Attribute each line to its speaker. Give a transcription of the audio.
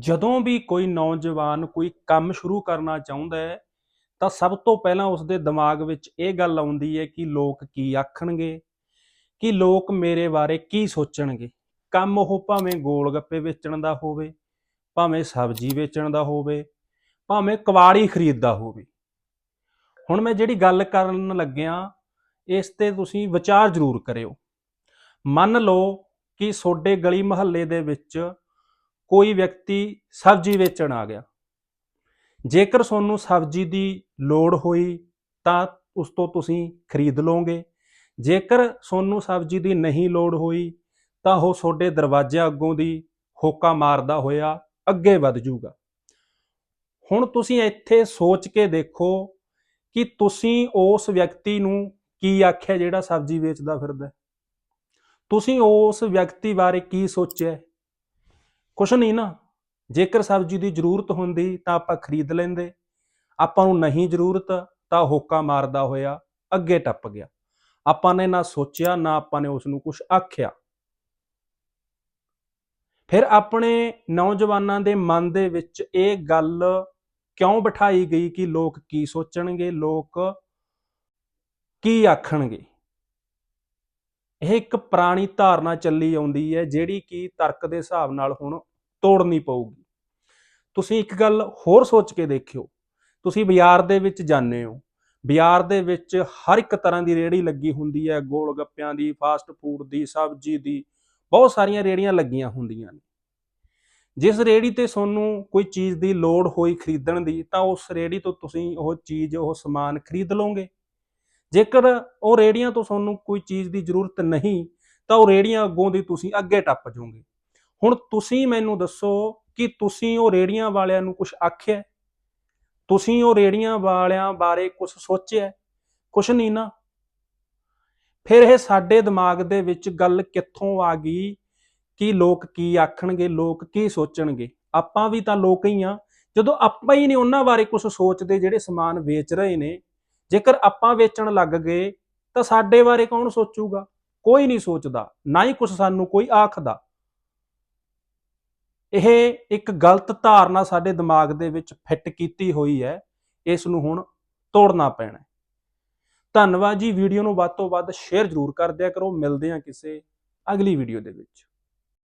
Speaker 1: ਜਦੋਂ ਵੀ ਕੋਈ ਨੌਜਵਾਨ ਕੋਈ ਕੰਮ ਸ਼ੁਰੂ ਕਰਨਾ ਚਾਹੁੰਦਾ ਹੈ, ਤਾਂ ਸਭ ਤੋਂ ਪਹਿਲਾਂ ਉਸਦੇ ਦਿਮਾਗ ਵਿੱਚ ਇਹ ਗੱਲ ਆਉਂਦੀ ਹੈ ਕਿ ਲੋਕ ਕੀ ਆਖਣਗੇ, ਕਿ ਲੋਕ ਮੇਰੇ ਬਾਰੇ ਕੀ ਸੋਚਣਗੇ। ਕੰਮ ਉਹ ਭਾਵੇਂ ਗੋਲ ਗੱਪੇ ਵੇਚਣ ਦਾ ਹੋਵੇ, ਭਾਵੇਂ ਸਬਜ਼ੀ ਵੇਚਣ ਦਾ ਹੋਵੇ, ਭਾਵੇਂ ਕਵਾੜੀ ਖਰੀਦਦਾ ਹੋਵੇ। ਹੁਣ ਮੈਂ ਜਿਹੜੀ ਗੱਲ ਕਰਨ ਲੱਗਿਆ, ਇਸ ਤੇ ਤੁਸੀਂ ਵਿਚਾਰ ਜ਼ਰੂਰ ਕਰਿਓ। ਮੰਨ ਲਓ ਕਿ ਤੁਹਾਡੇ ਗਲੀ ਮਹੱਲੇ ਦੇ ਵਿੱਚ ਕੋਈ ਵਿਅਕਤੀ ਸਬਜ਼ੀ ਵੇਚਣ ਆ ਗਿਆ। ਜੇਕਰ ਤੁਹਾਨੂੰ ਸਬਜ਼ੀ ਦੀ ਲੋੜ ਹੋਈ ਤਾਂ ਉਸ ਤੋਂ ਤੁਸੀਂ ਖਰੀਦ ਲਓਗੇ। ਜੇਕਰ ਤੁਹਾਨੂੰ ਸਬਜ਼ੀ ਦੀ ਨਹੀਂ ਲੋੜ ਹੋਈ ਤਾਂ ਉਹ ਤੁਹਾਡੇ ਦਰਵਾਜ਼ੇ ਅੱਗੋਂ ਦੀ ਹੋਕਾ ਮਾਰਦਾ ਹੋਇਆ ਅੱਗੇ ਵੱਧ ਜਾਊਗਾ। ਹੁਣ ਤੁਸੀਂ ਇੱਥੇ ਸੋਚ ਕੇ ਦੇਖੋ ਕਿ ਤੁਸੀਂ ਉਸ ਵਿਅਕਤੀ ਨੂੰ ਕੀ ਆਖਿਆ ਜਿਹੜਾ ਸਬਜ਼ੀ ਵੇਚਦਾ ਫਿਰਦਾ ਤੁਸੀਂ ਉਸ ਵਿਅਕਤੀ ਬਾਰੇ ਕੀ ਸੋਚਿਆ ਕੁਛ ਨਹੀਂ ਨਾ। ਜੇਕਰ ਸਬਜ਼ੀ ਦੀ ਜ਼ਰੂਰਤ ਹੁੰਦੀ ਤਾਂ ਆਪਾਂ ਖਰੀਦ ਲੈਂਦੇ। ਆਪਾਂ ਨੂੰ ਨਹੀਂ ਜ਼ਰੂਰਤ ਤਾਂ ਹੋਕਾ ਮਾਰਦਾ ਹੋਇਆ ਅੱਗੇ ਟੱਪ ਗਿਆ। ਆਪਾਂ ਨੇ ਨਾ ਸੋਚਿਆ, ਨਾ ਆਪਾਂ ਨੇ ਉਸ ਨੂੰ ਕੁਝ ਆਖਿਆ। ਫਿਰ ਆਪਣੇ ਨੌਜਵਾਨਾਂ ਦੇ ਮਨ ਦੇ ਵਿੱਚ ਇਹ ਗੱਲ ਕਿਉਂ ਬਿਠਾਈ ਗਈ ਕਿ ਲੋਕ ਕੀ ਸੋਚਣਗੇ, ਲੋਕ ਕੀ ਆਖਣਗੇ? ਇਹ ਇੱਕ ਪੁਰਾਣੀ ਧਾਰਨਾ ਚੱਲੀ ਆਉਂਦੀ ਹੈ, ਜਿਹੜੀ ਕਿ ਤਰਕ ਦੇ ਹਿਸਾਬ ਨਾਲ ਹੁਣ ਤੋੜਨੀ ਪਊਗੀ। ਤੁਸੀਂ ਇੱਕ ਗੱਲ ਹੋਰ ਸੋਚ ਕੇ ਦੇਖਿਓ। ਤੁਸੀਂ ਬਾਜ਼ਾਰ ਦੇ ਵਿੱਚ ਜਾਂਦੇ ਹੋ। ਬਾਜ਼ਾਰ ਦੇ ਵਿੱਚ ਹਰ ਇੱਕ ਤਰ੍ਹਾਂ ਦੀ ਰੇਹੜੀ ਲੱਗੀ ਹੁੰਦੀ ਹੈ। ਗੋਲ ਗੱਪਿਆਂ ਦੀ, ਫਾਸਟ ਫੂਡ ਦੀ, ਸਬਜ਼ੀ ਦੀ, ਬਹੁਤ ਸਾਰੀਆਂ ਰੇਹੜੀਆਂ ਲੱਗੀਆਂ ਹੁੰਦੀਆਂ ਨੇ। ਜਿਸ ਰੇਹੜੀ ਤੇ ਤੁਹਾਨੂੰ ਕੋਈ ਚੀਜ਼ ਦੀ ਲੋੜ ਹੋਈ ਖਰੀਦਣ ਦੀ, ਤਾਂ ਉਸ ਰੇਹੜੀ ਤੋਂ ਤੁਸੀਂ ਉਹ ਚੀਜ਼, ਉਹ ਸਮਾਨ ਖਰੀਦ ਲਓਗੇ। ਜੇਕਰ ਉਹ ਰੇੜੀਆਂ ਤੋਂ ਤੁਹਾਨੂੰ ਕੋਈ ਚੀਜ਼ ਦੀ ਜ਼ਰੂਰਤ ਨਹੀਂ, ਤਾਂ ਉਹ ਰੇੜੀਆਂ ਅੱਗੋਂ ਦੀ ਤੁਸੀਂ ਅੱਗੇ ਟੱਪ ਜਾਓਗੇ। ਹੁਣ ਤੁਸੀਂ ਮੈਨੂੰ ਦੱਸੋ ਕਿ ਤੁਸੀਂ ਉਹ ਰੇੜੀਆਂ ਵਾਲਿਆਂ ਨੂੰ ਕੁਝ ਆਖਿਆ ਤੁਸੀਂ ਉਹ ਰੇੜੀਆਂ ਵਾਲਿਆਂ ਬਾਰੇ ਕੁਝ ਸੋਚਿਆ ਕੁਝ ਨਹੀਂ ਨਾ। ਫਿਰ ਇਹ ਸਾਡੇ ਦਿਮਾਗ ਦੇ ਵਿੱਚ ਗੱਲ ਕਿੱਥੋਂ ਆ ਗਈ ਕਿ ਲੋਕ ਕੀ ਆਖਣਗੇ, ਲੋਕ ਕੀ ਸੋਚਣਗੇ? ਆਪਾਂ ਵੀ ਤਾਂ ਲੋਕ ਹੀ ਆ ਜਦੋਂ ਆਪਾਂ ਹੀ ਨਹੀਂ ਉਹਨਾਂ ਬਾਰੇ ਕੁਝ ਸੋਚਦੇ ਜਿਹੜੇ ਸਮਾਨ ਵੇਚ ਰਹੇ ਨੇ ਜੇਕਰ ਆਪਾਂ ਵੇਚਣ ਲੱਗ ਗਏ, ਤਾਂ ਸਾਡੇ ਬਾਰੇ ਕੌਣ ਸੋਚੂਗਾ? ਕੋਈ ਨਹੀਂ ਸੋਚਦਾ, ਨਾ ਹੀ ਕੁਝ ਸਾਨੂੰ ਕੋਈ ਆਖਦਾ। ਇਹ ਇੱਕ ਗਲਤ ਧਾਰਨਾ ਸਾਡੇ ਦਿਮਾਗ ਦੇ ਵਿੱਚ ਫਿੱਟ ਕੀਤੀ ਹੋਈ ਹੈ, ਇਸ ਨੂੰ ਹੁਣ ਤੋੜਨਾ ਪੈਣਾ ਧੰਨਵਾਦ ਜੀ, ਵੀਡੀਓ ਨੂੰ ਵੱਧ ਤੋਂ ਵੱਧ ਸ਼ੇਅਰ ਜ਼ਰੂਰ ਕਰ ਦਿਆ ਕਰੋ, ਮਿਲਦੇ ਹਾਂ ਕਿਸੇ ਅਗਲੀ ਵੀਡੀਓ ਦੇ ਵਿੱਚ।